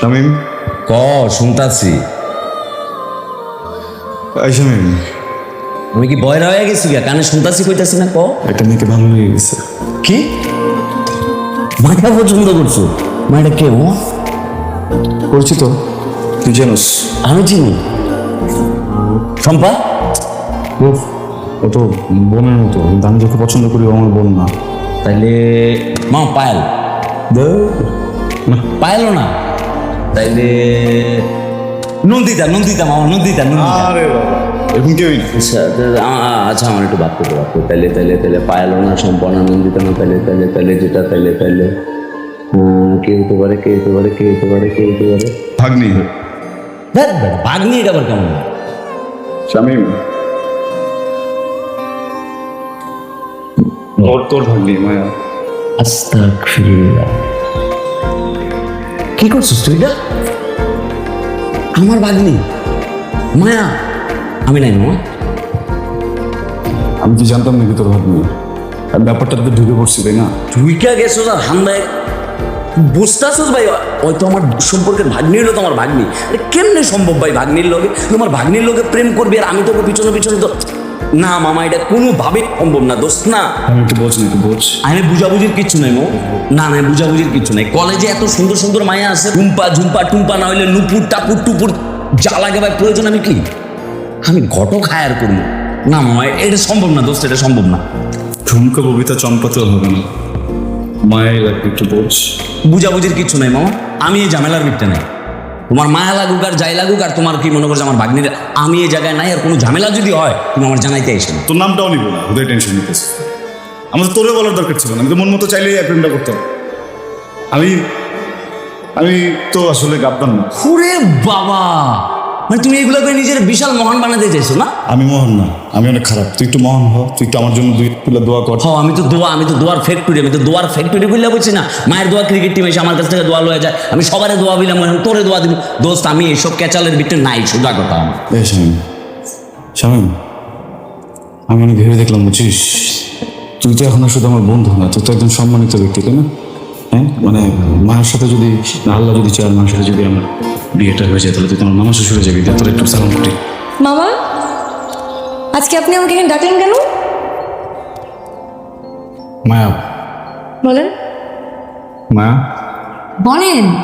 শামিম? ক শুনতাছি। এই শামিম। আমি কি বয়রা হয়ে গেছি গা? কানে শুনতাছি কইতাছি না ক? একটা মেয়েকে ভালো লেগে গেছে। কি? মাটা পছন্দ করছ? মাটা কে ও? পরিচিত তুই জানোস। আমি চিনি। শম্পা? উফ, ও তো বোনের মতো। কিন্তু আমি যাকে পছন্দ করি ও আমার বোন না। তাইলে মা পায়েল। পায়েলও না? তাইলে নন্দিতা নন্দিতা মামা নন্দিতা নন্দিতা। আরে বাবা। এরকম কেউই না আচ্ছা আচ্ছা আমার একটু বাদ করতে তাইলে তাইলে তাইলে পায়েল না সম্পর্ণা নন্দিতা না তাইলে তাইলে তাইলে যেটা তাইলে তাইলে। কে হতে পারে কে হতে পারে কে হতে পারে কে হতে পারে? ভাগ্নি। ধ্যাৎ ভাগ্নি এটা আবার কেমন? শামিম তোর তোর ভাগ্নি মায়া। আস্তাগফিরুল্লাহ। কি করছিস তুই এটা আমার ভাগ্নি মায়া আমি নাই মামা আমি কি জানতাম নাকি তোর ভাগ্নি। আর ব্যাপারটা তো ঢুকে পড়ছি তাই না? তুই কে গেছো আর হান্দায় বুঝতেছিস ভাই ওই তো আমার সম্পর্কের ভাগ্নি হলো আমার ভাগ্নি। আরে কেমনে সম্ভব ভাই ভাগ্নির লোকে? তোমার ভাগ্নির লোকে প্রেম করবি আর আমি তোকে পিছনে পিছনে তো না মামা এটা কোনোভাবে সম্ভব না দোস্ত না। আমি একটু বোঝ না একটু বোঝ। আমি বুঝাবুঝির কিচ্ছু নাই মো। না না বুঝাবুঝির কিচ্ছু নাই। কলেজে এত সুন্দর সুন্দর মায়া আছে। টুম্পা ঝুম্পা টুম্পা না হইলে নুপুর টাপুর টুপুর যা লাগে ভাই প্রয়োজন আমি কি? আমি ঘটক হায়ার করব। না মামা এটা সম্ভব না দোস্ত এটা সম্ভব না। ঝুমকা ববিতা চম্পাতেও হবে না। মায়ের একটু বোঝ। বুঝাবুঝির কিচ্ছু নাই মামা। আমি এই ঝামেলার ভিতরে নাই। তোমার মায়া লাগুক আর যাই লাগুক আর তোমার কি মনে করছে আমার ভাগ্নির? আমি এই জায়গায় নাই আর কোনো ঝামেলা যদি হয় তুমি আমার জানাইতে এসে তোর নামটাও নিব না ওদের টেনশন নিতেছে। আমাদের তো তোরে বলার দরকার ছিল না আমি তো মন মতো চাইলেই অ্যাপ্রেমটা করতাম। আমি আমি তো আসলে গাবতাম না। বাবা! মানে তুমি এগুলো করে নিজের বিশাল মহান বানাতে চাইছো না? আমি মহান না আমি অনেক খারাপ। তুই একটু মহান হ তুই একটু আমার জন্য দুই তুলে দোয়া কর। হ আমি তো দোয়া আমি তো দোয়ার ফ্যাক্টরি আমি তো দোয়ার ফ্যাক্টরি বললে বলছি না। মায়ের দোয়া ক্রিকেট টিম এসে আমার কাছ থেকে দোয়া লয়ে যায়। আমি সবারে দোয়া দিলাম তোরে দোয়া দিব। দোস্ত আমি এইসব ক্যাচালের ভিতরে নাই সোজা কথা। আমার এই শামিম শামিম আমি অনেক ভেবে দেখলাম বুঝছিস? তুই তো এখন আর শুধু আমার বন্ধু না তুই তো একজন সম্মানিত ব্যক্তি তাই না? হ্যাঁ? মানে মায়ের সাথে যদি আল্লাহ যদি চার মায়ের সাথে যদি আমার বিয়েটা হয়ে যায় তাহলে তুই তোমার মামা শ্বশুরে যাবি দিয়ে তোর একটু সালাম করতে মামা আজকে আপনি আমাকে এখানে ডাকলেন কেন? মায়া। বলেন। মায়া? বলেন।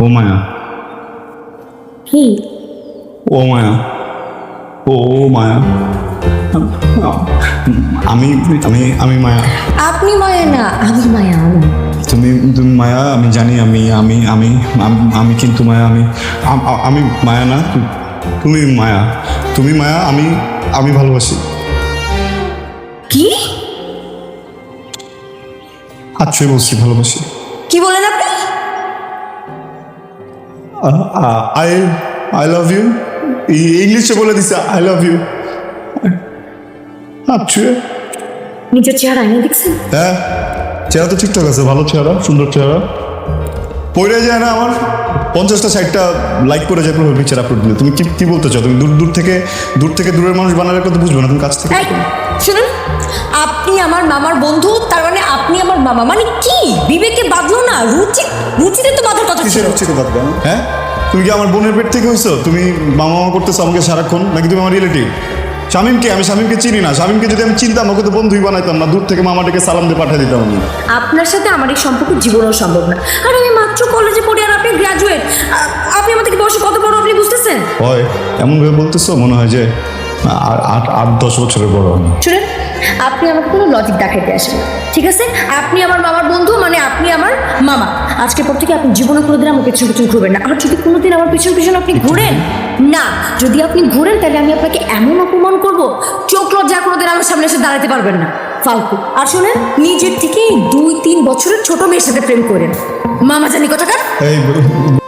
ও মায়া। কি? ও মায়া। ও ও মায়া। আমি আমি আমি মায়া। আপনি মায়া না আমি মায়া আমি। তুমি তুমি মায়া আমি জানি আমি আমি আমি আমি কিন্তু মায়া আমি আমি মায়া না তুমি মায়া। তুমি মায়া আমি আমি ভালোবাসি। কি? আচ্ছই বলছি ভালোবাসি। কি বলেন আপনি? I I love you. ইংলিশে বলে দিছে আই লাভ ইউ। আচ্ছু নিজের চেহারা আইনে দেখছেন? হ্যাঁ। চেহারা তো ঠিকঠাক আছে ভালো চেহারা সুন্দর চেহারা। পড়ে যায় না আমার। পঞ্চাশটা ষাটটা লাইক করে যায় প্রোফাইল পিকচার আপলোড দিলে। তুমি কি কি বলতে চাও? তুমি দূর দূর থেকে দূর থেকে দূরের মানুষ বানালে কথা বুঝবে না তুমি কাছ থেকে শুনুন আপনি আমার মামার বন্ধু তার মানে আপনি আমার মামা। মানে কি? বিবেকে বাঁধলো না? রুচি রুচিতে তো বাঁধার কথা ছিল। কিসের হচ্ছে কথা হ্যাঁ? তুমি কি আমার বোনের পেট থেকে হইছো? তুমি মামা মামা করতেছো আমাকে সারাক্ষণ? নাকি তুমি আমার রিলেটিভ শামিমকে আমি শামিমকে চিনি না। শামিমকে যদি আমি চিনতাম ওকে তো বন্ধুই বানাইতাম না। দূর থেকে মামাটাকে সালাম দিয়ে পাঠিয়ে দিতাম আমি। আপনার সাথে আমার এই সম্পর্ক জীবনেও সম্ভব না। আর আমি মাত্র কলেজে পড়ি আর আপনি গ্রাজুয়েট আপনি আমাদেরকে বয়সে কত বড় আপনি বুঝতেছেন? হয় এমন ভাবে বলতেছো মনে হয় যে আট আট দশ বছরের বড় আমি। শুনেন আপনি আমাকে কোনো লজিক দেখাইতে আসেন। না, ঠিক আছে? আপনি আমার মামার বন্ধু মানে আপনি আমার মামা। আজকের পর থেকে আপনি জীবনে কোনোদিন আমার পিছন পিছন ঘুরবেন না। আর যদি কোনোদিন আমার পিছন পিছন আপনি ঘুরেন না যদি আপনি ঘুরেন তাহলে আমি আপনাকে এমন অপমান করব চোখ লজ্জা কোনোদিন আমার সামনে এসে দাঁড়াতে পারবেন না। ফালতু। আর শুনেন নিজের থেকে দুই তিন বছরের ছোট মেয়ের সাথে প্রেম করেন। মামা জানি এই